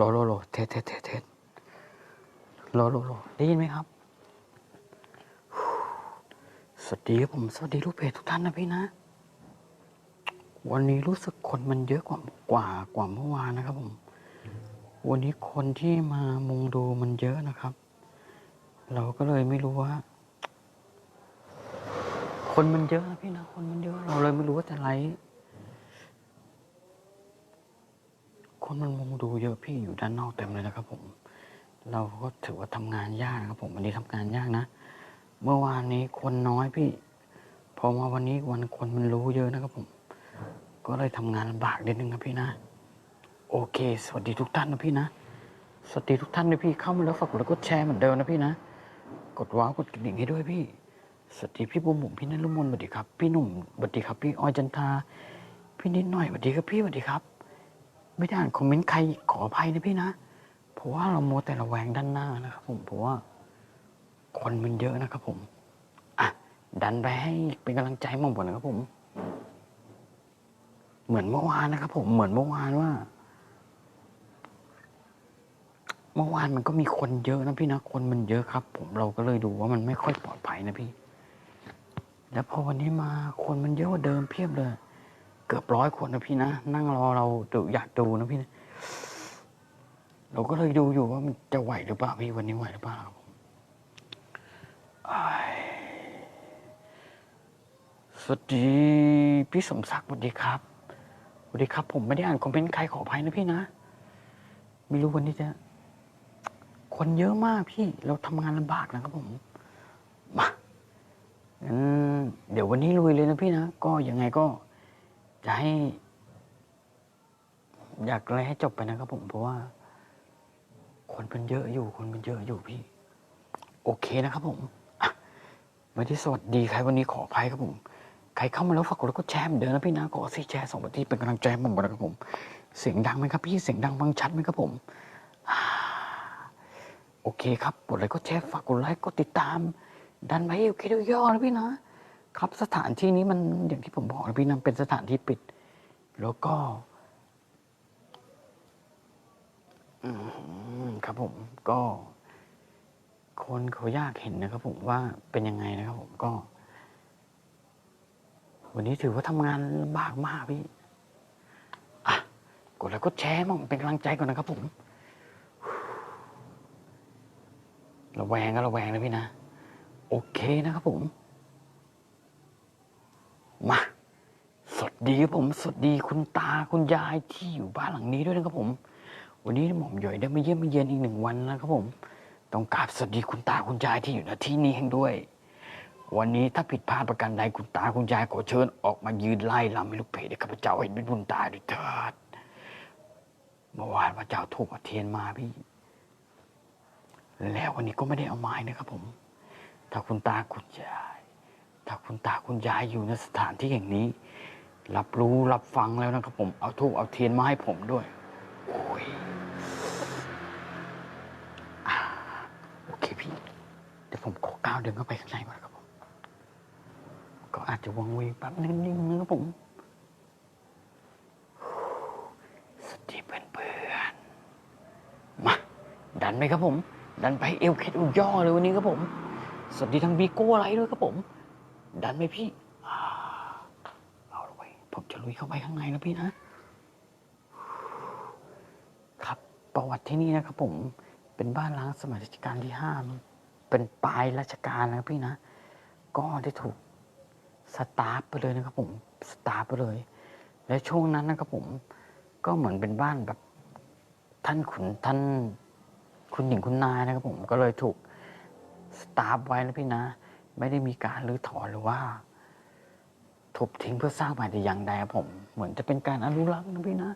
โลโลโลเทสเทสเทสเทสโลโลโลได้ยินไหมครับ สวัสดีครับผม สวัสดีลูกเพจทุกท่านนะพี่นะ วันนี้รู้สึกคนมันเยอะกว่ากว่ากว่าเมื่อวานนะครับผม วันนี้คนที่มามุงดูมันเยอะนะครับ เราก็เลยไม่รู้ว่า คนมันเยอะนะพี่นะ คนมันเยอะ เราเลยไม่รู้ว่าจะไลฟ์ คนมันมุงดูเยอะพี่อยู่ด้านนอกเต็มเลยนะครับผม เราก็ถือว่าทำงานยากนะครับผมวันนี้ทำงานยากนะ เมื่อวานนี้คนน้อยพี่ พอมาวันนี้วันคนมันรู้เยอะนะครับผม ก็เลยทำงานลำบากนิดนึงนะพี่นะ โอเค สวัสดีทุกท่านนะพี่นะ สวัสดีทุกท่านนะพี่เข้ามาแล้วฝากกดไลค์กดแชร์เหมือนเดิมนะพี่นะ กดว้าวกดกระดิ่งให้ด้วยพี่ สวัสดีพี่บุ๋มบุ๋มพี่นรุมนสวัสดีครับ พี่หนุ่มสวัสดีครับ พี่ออยจันทา พี่นิดหน่อยสวัสดีครับพี่สวัสดีครับ ไม่ได้อ่านคอมเมนต์ใครขออภัยนะพี่นะ เพราะว่าเราโมวแต่ระแวงด้านหน้านะครับผม เพราะว่า คนมันเยอะนะครับผม อะ ดันไปให้เป็นกำลังใจหมองผมนะครับผม เหมือนเมื่อวานนะครับผม เหมือนเมื่อวานว่า เมื่อวานมันก็มีคนเยอะนะพี่นะ คนมันเยอะครับ ผม เราก็เลยดูว่ามันไม่ค่อยปลอดภัยนะพี่ แล้วพอวันนี้มาคนมันเยอะกว่าเดิมเพียบเลย เกือบร้อยคนนะพี่นะ นั่งรอเราดูอยากดูนะพี่นะเราก็เลยดูอยู่ว่ามันจะไหวหรือเปล่าพี่วันนี้ไหวหรือเปล่าครับผมสวัสดีพี่สมศักดิ์สวัสดีครับสวัสดีครับ ผมไม่ได้อ่านคอมเมนต์ใครขออภัยนะพี่นะไม่รู้วันนี้จะ คนเยอะมากพี่ เราทำงานลำบากนะครับผมมางั้นเดี๋ยววันนี้ลุยเลยนะพี่นะ ก็ยังไงก็ จะให้ อยากอะไรให้จบไปนะครับผมเพราะว่า คนมันเยอะอยู่ คนมันเยอะอยู่พี่ โอเคนะครับผมมาที่สวัสดีใครวันนี้ขออภัยครับผม ใครเข้ามาแล้วฝากกดไลค์กดแชร์เหมือนเดิมนะพี่นะกดสี่แชร์สองนาทีเป็นกำลังใจให้ผมนะครับผม เสียงดังไหมครับพี่เสียงดังฟังชัดไหมครับผมโอเคครับกดไลค์กดแชร์ฝากกดไลค์กดติดตาม ดันไปโอเคดูย่อนะพี่นะ ครับสถานที่นี้มันอย่างที่ผมบอกนะพี่นะเป็นสถานที่ปิด แล้วก็อืมครับผมก็ คนเขาอยากเห็นนะครับผมว่าเป็นยังไงนะครับผมก็ วันนี้ถือว่าทำงานลำบากมากพี่อะกดแล้วก็แชร์มั่งเป็นกำลังใจก่อนนะครับผมระแวงก็ระแวงนะพี่นะ โอเคนะครับผม มา สวัสดีครับผม สวัสดีคุณตาคุณยายที่อยู่บ้านหลังนี้ด้วยนะครับผม วันนี้หม่อมหย่อยได้มาเยี่ยมมาเยียนอีกหนึ่งวันนะครับผม ต้องกราบสวัสดีคุณตาคุณยายที่อยู่ณที่นี้แห่งด้วย วันนี้ถ้าผิดพลาดประการใดคุณตาคุณยายขอเชิญออกมายืนไล่ลำให้ลูกเพจให้ข้าพเจ้าเห็นเป็นบุญตาด้วยเถิดเมื่อวานพระเจ้าถูกอาเทียนมาพี่ แล้ววันนี้ก็ไม่ได้เอาไม้นะครับผม ถ้าคุณตาคุณยาย ถ้าคุณตาคุณยายอยู่ในสถานที่แห่งนี้ รับรู้รับฟังแล้วนะครับผมเอาทูบเอาเทียนมาให้ผมด้วย โอ้ยอโอเคพี่ เดี๋ยวผมขอก้าวเดินเข้าไปข้างในก่อนครับผม ก็อาจจะวังเวงแป๊บนึงนึงนะครับผมสวัสดีเพื่อนๆมา ดันไหมครับผม ดันไปเอวเคล็ดอุย่อเลยวันนี้ครับผม สวัสดีทางบีโก้อะไรด้วยครับผม ดันไหมพี่อ่าเอาละไว้ยผมจะลุยเข้าไปข้างในนะพี่นะ ครับประวัติที่นี่นะครับผมเป็นบ้านล้างสมัยรัชกาลที่ห้าเป็นปลายรัชกาลนะครับพี่นะ ก็ได้ถูกสตาร์ฟไปเลยนะครับผมสตาร์ฟไปเลย และช่วงนั้นนะครับผมก็เหมือนเป็นบ้านแบบท่านขุนท่านคุณหญิงคุณนายนะครับผมก็เลยถูกสตาร์ฟไว้นะพี่นะ ไม่ได้มีการรื้อถอนหรือว่าทุบทิ้งเพื่อสร้างใหม่แต่อย่างใดครับผม เหมือนจะเป็นการอนุรักษ์นะพี่นะ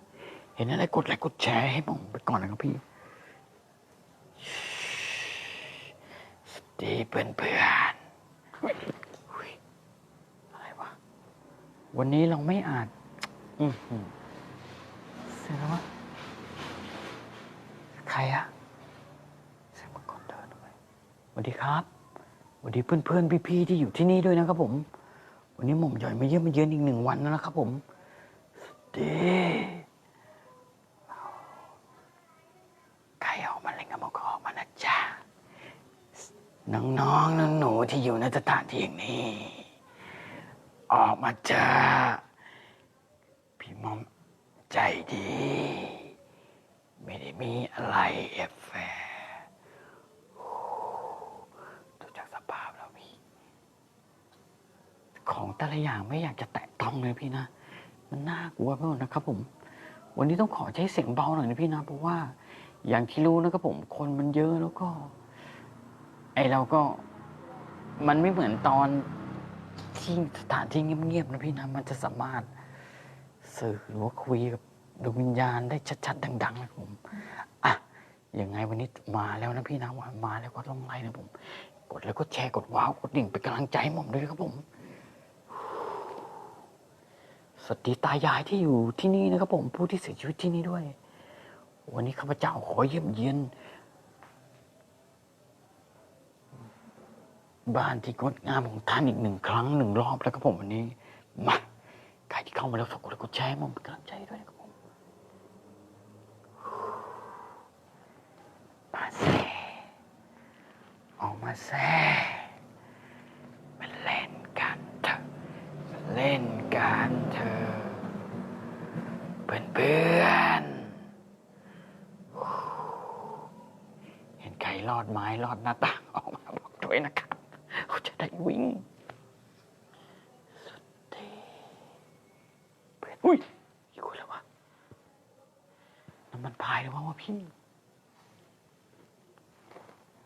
เห็นอะไรกดไลค์กดแชร์ให้ผมไปก่อนนะครับพี่สวัสดีเพื่อนเพื่อนอะไรวะ วันนี้เราไม่อาจอือหือเสร็จแล้ววะใครอะเสียงมันก่อนเดินไปสวัสดีครับ วันนี้เพื่อนๆพี่ๆที่อยู่ที่นี่ด้วยนะครับผม วันนี้หม่อมหย่อยมาเยี่ยมมาเยือนอีกหนึ่งวันแล้วนะครับผมเดีใครออกมาเล่นกับมอก็ออกมานะจ๊ะน้องๆน้องหนูที่อยู่ในสถานที่อย่างนี้ ออกมาจ้าพี่มอมใจดี ไม่ได้มีอะไรแอบแฝง ของแต่ละอย่างไม่อยากจะแตะต้องเลยพี่นะ มันน่ากลัวไปหมดนะครับผม วันนี้ต้องขอใช้เสียงเบาหน่อยนะพี่นะ เพราะว่าอย่างที่รู้นะครับผม คนมันเยอะแล้วก็ ไอเราก็มันไม่เหมือนตอนที่สถานที่เงียบๆนะพี่นะ มันจะสามารถสื่อหรือว่าคุยกับดวงวิญญาณได้ชัดๆดังๆนะครับผม อะ ยังไงวันนี้มาแล้วนะพี่นะมาแล้วก็ต้องไลค์นะผม กดแล้วก็แชร์กดว้าวกดดิ่งเป็นกำลังใจให้ผมด้วยครับผม สวัสดีตายายที่อยู่ที่นี่นะครับผมผู้ที่เสียชีวิตที่นี่ด้วย วันนี้ข้าพเจ้าขอเยี่ยมเยียนบ้านที่งดงามของท่านอีกหนึ่งครั้งหนึ่งรอบแล้วครับผมวันนี้มาใครที่เข้ามาแล้วฝากกดไลค์กดแชร์มเป็นกำลังใจด้วยนะครับผมมาแซ่ออกมาแซ่มาเล่นกันเถอะมา เล่นกันเถอะเพื่อนเพื่อนๆ เห็นใครลอดไม้ลอดหน้าต่างออกมาบอกด้วยนะครับเขาจะได้วิ่ง สุดทีเพื่อนอุ้ยอีกคนแล้ววะน้ำมันพายหรือว่าวะพี่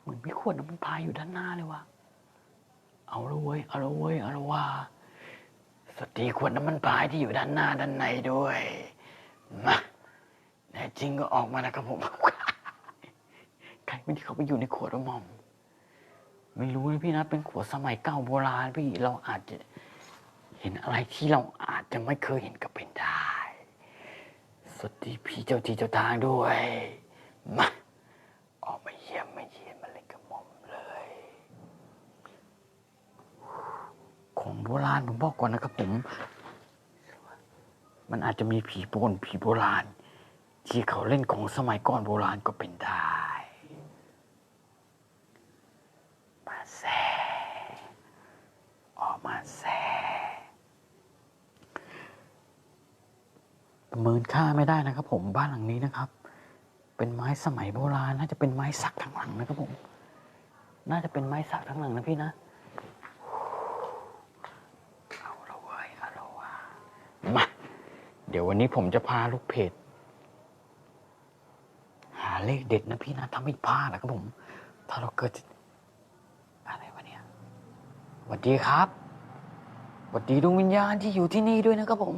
เหมือนมีขวดน้ำมันพายอยู่ด้านหน้าเลยวะเอาละเว้ยเอาละเว้ยเอาละว่า สวัสดีขวดน้ำมันพายที่อยู่ด้านหน้าด้านในด้วย มาแน่จริงก็ออกมานะครับผมใครไม่ที่เขาไปอยู่ในขวดระมอม ไม่รู้นะพี่นะ เป็นขวดสมัยเก่าโบราณพี่เราอาจจะเห็นอะไรที่เราอาจจะไม่เคยเห็นก็เป็นได้สวัสดีพี่เจ้าที่เจ้าทางด้วย มา ออกมาเยี่ยมมาเยี่ยมมาเล่นกับหม่อมเลย ของ โบราณผมบอกก่อนนะครับผม มันอาจจะมีผีโบนผีโบราณ ที่เขาเล่นของสมัยก่อนโบราณก็เป็นได้มาแซ่ออกมาแซ่ประเมินค่าไม่ได้นะครับผมบ้านหลังนี้นะครับ เป็นไม้สมัยโบราณน่าจะเป็นไม้สักทั้งหลังนะครับผม น่าจะเป็นไม้สักทั้งหลังนะพี่นะ เอาละเว้ยเอาละว่ามา เดี๋ยววันนี้ผมจะพาลูกเพจ หาเลขเด็ดนะพี่นะถ้าไม่พลาดนะครับผม ถ้าเราเกิด อะไรวะเนี่ยสวัสดีครับสวัสดีดวงวิญญาณที่อยู่ที่นี่ด้วยนะครับผม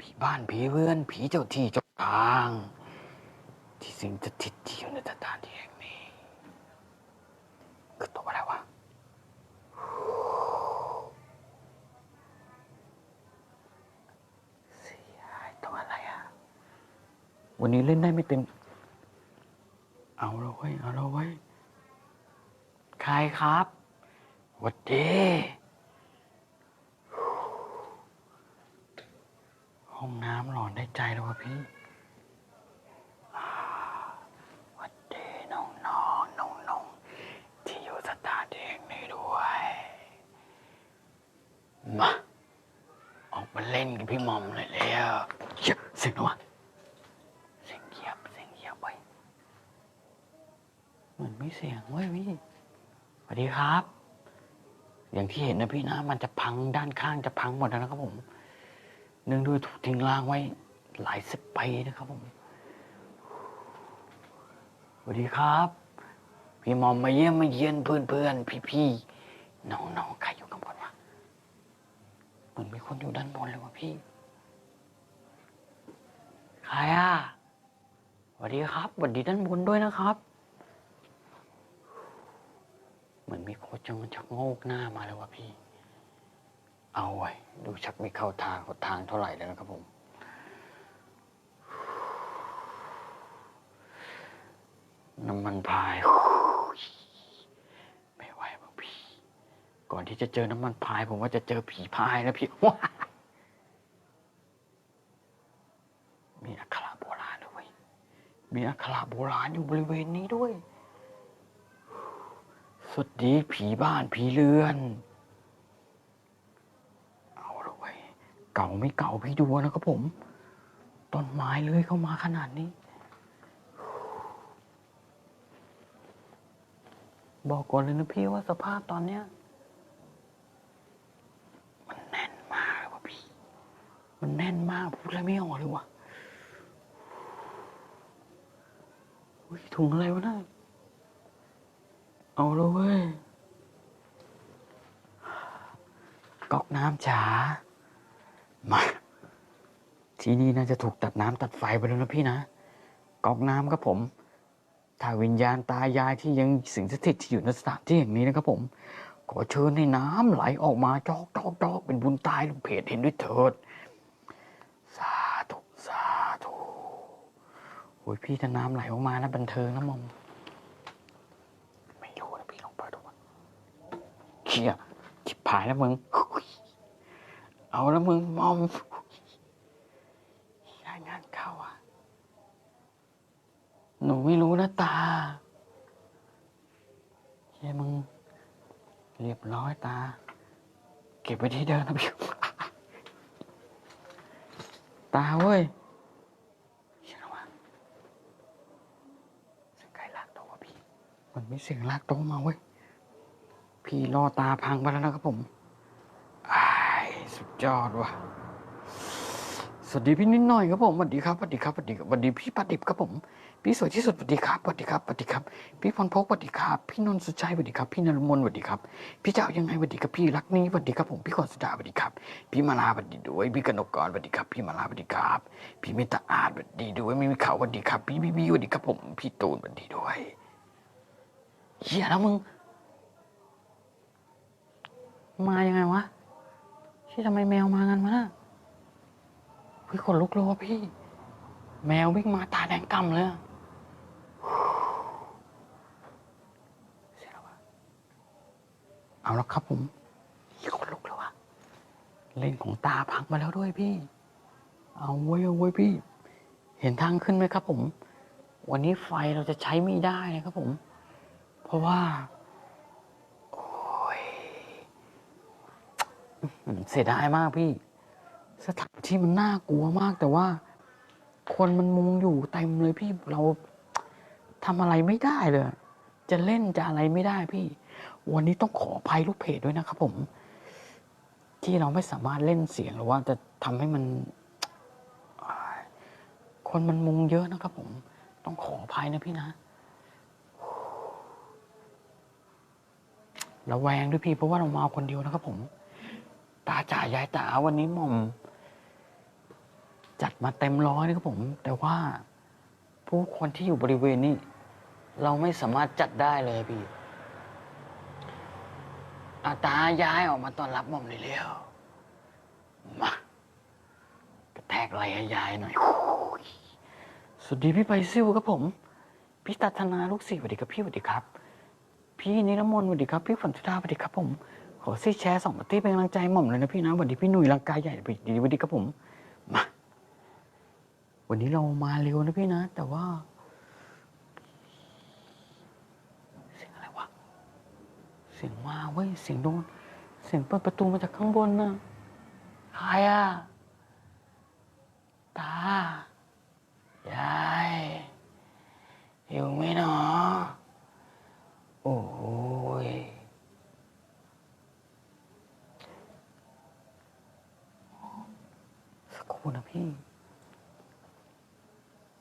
ผีบ้านผีเรือน ผีเจ้าที่เจ้าทาง ที่สิงสถิตที่อยู่ในสถานที่แห่งนี้ คือตัวอะไรวะ เสียหายตัวอะไรอะ วันนี้เล่นได้ไม่เต็ม เอาละเว้ เอาละเว้ ใครครับวัดดีห้องน้ำหลอนได้ใจแล้ววะพี่วัดดีน้องน้องน้องน้องที่อยู่สถานที่แห่งนี้ด้วย มา ออกมาเล่นกับพี่มอมเลยแล้วเสียงอะไรวะเสียงเหยียบเสียงเหยียบไปเห มือนไม่เสียงเว้ยพี่สวัสดีครับ อย่างที่เห็นนะพี่นะ มันจะพังด้านข้างจะพังหมดแล้วนะครับผม เนื่องด้วยถูกทิ้งร้างไว้หลายสิบปีนะครับผมสวัสดีครับ พี่มอมมาเยี่ยมมาเยียนเพื่อนเพื่อนพี่พี่ๆน้องใครอยู่ข้างบนวะเหมือนมีคนอยู่ด้านบนเลยวะพี่ใครอะสวัสดีครับสวัสดีด้านบนด้วยนะครับ เหมือนมีโคชจังมันชักโงกหน้ามาแล้ววะพี่ เอาไว้ดูชักไม่เข้าทางเข้าทางเท่าไหร่แล้วนะครับผม น้ำมันพาย ไม่ไหวบ้างพี่ ก่อนที่จะเจอน้ำมันพาย ผมว่าจะเจอผีพายนะพี่ว้ามีอักขระโบราณด้วย มีอักขระโบราณอยู่บริเวณนี้ด้วย สวัสดีผีบ้านผีเรือน เอาละเว้ยเก่าไม่เก่าพี่ดูนะครับผม ต้นไม้เลื้อยเข้ามาขนาดนี้ บอกก่อนเลยนะพี่ว่าสภาพตอนเนี้ย มันแน่นมากเลยว่ะพี่ มันแน่นมากพูดอะไรไม่ออกเลยว่ะถุงอะไรวะน่ะ เอาเลยเว้ยก๊อกน้ำจ๋ามา ที่นี่น่าจะถูกตัดน้ำตัดไฟไปแล้วนะพี่นะก๊อกน้ำครับผม ถ้าวิญญาณตายายที่ยังสิงสถิตที่อยู่ในสถานที่แห่งนี้นะครับผม ขอเชิญให้น้ำไหลออกมาจอกจอกจอกเป็นบุญตายลูกเพจเห็นด้วยเถิด สาธุ สาธุโอ้ยพี่ถ้าน้ำไหลออกมานะบันเทิงนะมอมรู้นะพี่ลองเปิดดูก่อน เขี้ยชิบหายแล้วมึง เอาแล้วมึงมอมได้งานเข้าอะ หนูไม่รู้นะตาเฮ้ยมึง เรียบร้อยตา เก็บไว้ที่เดิมนะพี่ตาเว้ยเชื่อว่าเสียงใครลากโต๊ะวพี่ มันมีเสียงลากโต๊ะมาเว้ย พี่รอตาพังไปแล้วนะครับผมอ้สุดยอดว่ะ สวัสดีพี่นิดหน่อยครับผมสวัสดีครับสวัสดีครับสวัสดีครับสวัสดีพี่ปาดิบครับผม พี่สวยที่สุดสวัสดีครับสวัสดีครับสวัสดีครับ พี่พรพกสวัสดีครับ พี่นนท์สุชัยสวัสดีครับ พี่นรมนสวัสดีครับ พี่เจ้ายังไงสวัสดีครับ พี่รักนี้สวัสดีครับผม พี่ขอนสุดาสวัสดีครับ พี่มาลาสวัสดีด้วย พี่กนกกรสวัสดีครับ พี่มาลาสวัสดีครับ พี่เมตตาอาสวัสดีด้วยไม่มีเขาสวัสดีครับ พี่บีบีสวัสดีครับผม พี่ตูนสวัสดีด้วยเฮียแล้วมึง มายังไงวะที่ทำไมแมวมางันวะน่ะพี่ขนลุกเลยว่ะพี่ แมววิ่งมาตาแดงกำเลยเสียแล้ววะเอาล้วครับผมพี่ขนลุกแล้ววะเล่นของตาพังมาแล้วด้วยพี่ เอาไว้เอาไว้พี่ เห็นทางขึ้นไหมครับผม วันนี้ไฟเราจะใช้ไม่ได้นะครับผม เพราะว่า โอ้ย อืม เสียดายมากพี่ สถานที่มันน่ากลัวมาก แต่ว่า คนมันมุงอยู่เต็มเลยพี่เราทำอะไรไม่ได้เลย จะเล่นจะอะไรไม่ได้พี่ วันนี้ต้องขออภัยลูกเพจด้วยนะครับผม ที่เราไม่สามารถเล่นเสียงหรือว่าจะทำให้มัน คนมันมุงเยอะนะครับผม ต้องขออภัยนะพี่นะระแวงด้วยพี่เพราะว่าเรามาคนเดียวนะครับผม ตาจ่ายยายตาวันนี้หม่อม จัดมาเต็มร้อยนะครับผม แต่ว่าผู้คนที่อยู่บริเวณนี้ เราไม่สามารถจัดได้เลยพี่อาตาย้ายออกมาต้อนรับหม่อมเลยเร็วมากระแทกไหล่ให้ยายหน่อยสวัสดีพี่ไปซิวครับผม พี่ตัทนาลูกศิษย์สวัสดีครับพี่สวัสดีครับ พี่นิรมนต์สวัสดีครับ พี่ฝนสุดาสวัสดีครับผม ขอซีแชร์สองปาร์ตี้เป็นกำลังใจหม่อมเลยนะพี่นะวัสดีพี่หนุ่ยร่างกายใหญ่สวัสดีครับผมมาวันนี้เรามาเร็วนะพี่นะ แต่ว่าเสียงอะไรวะเสียงมาเว้ยเสียงโดน เสียงเปิดประตูมาจากข้างบนนะใครอะตายายอยู่ไหมหนอโอ้ ยสักครู่นะพี่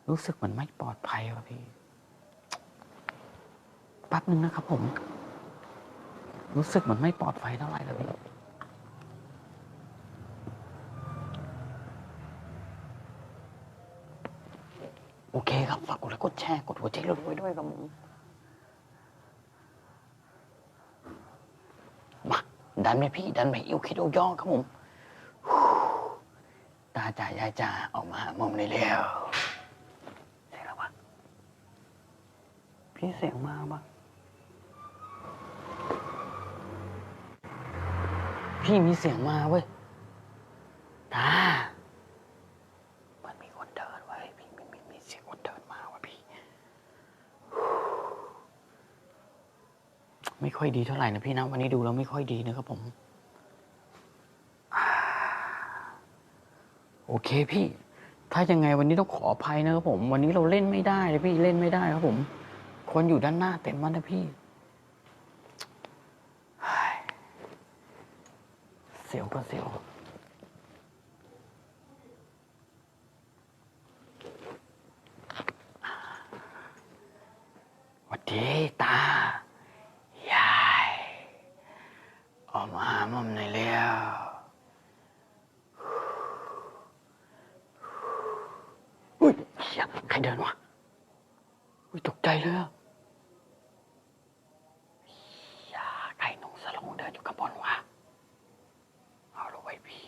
รู้สึกเหมือนไม่ปลอดภัยว่ะพี่แป๊บนึงนะครับผม รู้สึกเหมือนไม่ปลอดภัยเท่าไหร่ล้วพี่โอเคครับ ฝากกดไลค์กดแชร์ กดหัวใจรวยด้วยครับผมมา ดันไปพี่ ดันไปอิวคิดโอย่อครับผม จ่ายายจ่าออกมาหามอมเลยเร็วเสียงแล้ววะพี่เสียงมาปะพี่มีเสียงมาเว้ยตามันมีคนเดินไว้ยพี่มีมีมีเสียงคนเดินมาว่ะพี่ ไม่ค่อยดีเท่าไหร่นะพี่นะวันนี้ดูแล้วไม่ค่อยดีนะครับผมอ่า โอเคพี่ ถ้ายังไงวันนี้ต้องขออภัยนะครับผม วันนี้เราเล่นไม่ได้เลยพี่เล่นไม่ได้ครับผม คนอยู่ด้านหน้าเต็มมันนะพี่เสียวก็เสียววัดดีตา ยาย ออกมาหาหมอมหน่อยเร็วอุ้ยเฮียใครเดินวะ อุ้ยตกใจเลยอะเฮียไก่นงสลงเดินอยู่กับบอลวะ เอาละไว้ยพี่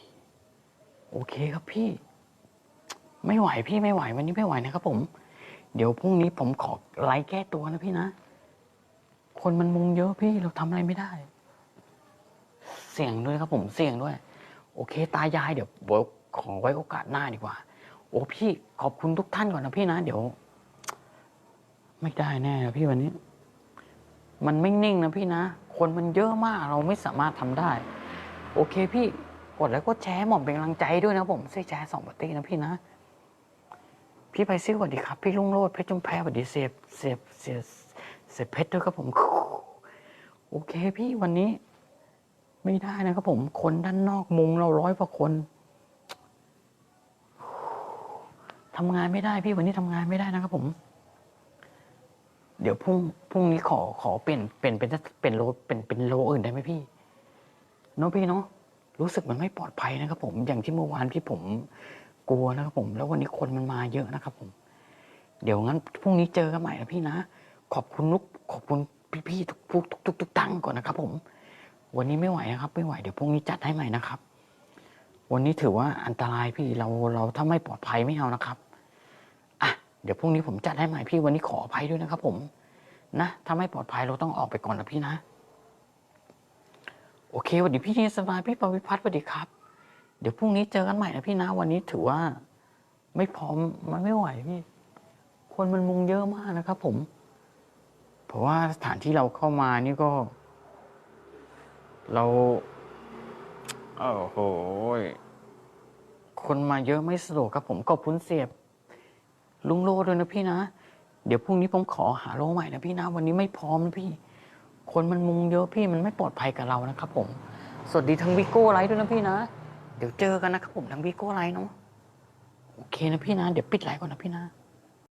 โอเคครับพี่ ไม่ไหวพี่ไม่ไหววันนี้ไม่ไหวนะครับผม เดี๋ยวพรุ่งนี้ผมขอไลฟ์แก้ตัวนะพี่นะ คนมันมุงเยอะพี่เราทำอะไรไม่ได้ เสี่ยงด้วยครับผมเสี่ยงด้วย โอเค ตายายเดี๋ยวเดี๋ยวขอไว้โอกาสหน้าดีกว่า โอ้พี่ขอบคุณทุกท่านก่อนนะพี่นะ เดี๋ยว ไม่ได้แน่นะพี่วันนี้ มันไม่นิ่งนะพี่นะ คนมันเยอะมากเราไม่สามารถทำได้ โอเคพี่ กดแล้วก็แชร์หม่อมเป็นกำลังใจด้วยนะผมช่วยแชร์สองปฏินะพี่นะ พี่ไปซิสวัสดีครับ พี่ลุงโรดเพชรจุมแพรสวัสดีเสียบเสียบเสียบเสียบเพชรด้วยครับผมโอเคพี่วันนี้ ไม่ได้นะครับผมคนด้านนอกมุงเราร้อยกว่าคนทำงานไม่ได้พี่วันนี้ทำงานไม่ได้นะครับผม เดี๋ยวพรุ่งพรุ่งนี้ขอขอเปลี่ยนเป็นเป็นเป็นโลเป็นเป็นโลอื่นได้ไหมพี่เนาะพี่เนาะ รู้สึกมันไม่ปลอดภัยนะครับ ผมอย่างที่เมื่อวานที่ผมกลัวนะครับผม แล้ววันนี้คนมันมาเยอะนะครับ ผม เดี๋ยวงั้นพรุ่งนี้เจอกันใหม่นะพี่นะ ขอบคุณลูกขอบคุณพี่ๆทุกทุกทุกทุกทุกตั้งก่อนนะครับ ผม วันนี้ไม่ไหวนะครับ ไม่ไหวเดี๋ยวพรุ่งนี้จัดให้ใหม่นะครับ วันนี้ถือว่าอันตรายพี่เราเราถ้าไม่ปลอดภัยไม่เอานะครับอะเดี๋ยวพรุ่งนี้ผมจัดให้ใหม่พี่วันนี้ขออภัยด้วยนะครับ ผมนะถ้าไม่ปลอดภัยเราต้องออกไปก่อนนะพี่นะ โอเคสวัสดีพี่นีสบายพี่ปวิพัฒน์สวัสดีครับ เดี๋ยวพรุ่งนี้เจอกันใหม่นะพี่นะวันนี้ถือว่า ไม่พร้อมมันไม่ไหวพี่ คนมันมุงเยอะมากนะครับ ผม เพราะว่าสถานที่เราเข้ามานี่ก็ เราโอ้โหคนมาเยอะไม่สะดวกครับ ผมขอบคุณเสียบ ลุงโลด้วยนะพี่นะ เดี๋ยวพรุ่งนี้ผมขอหาโลใหม่นะพี่นะ วันนี้ไม่พร้อมนะพี่ คนมันมุงเยอะพี่มันไม่ปลอดภัยกับเรานะครับผม สวัสดีทั้งวิโก้ไลท์ด้วยนะพี่นะ เดี๋ยวเจอกันนะครับผมทั้งวิโก้ไลท์เนาะ โอเคนะพี่นะ เดี๋ยวปิดไลท์ก่อนนะพี่นะ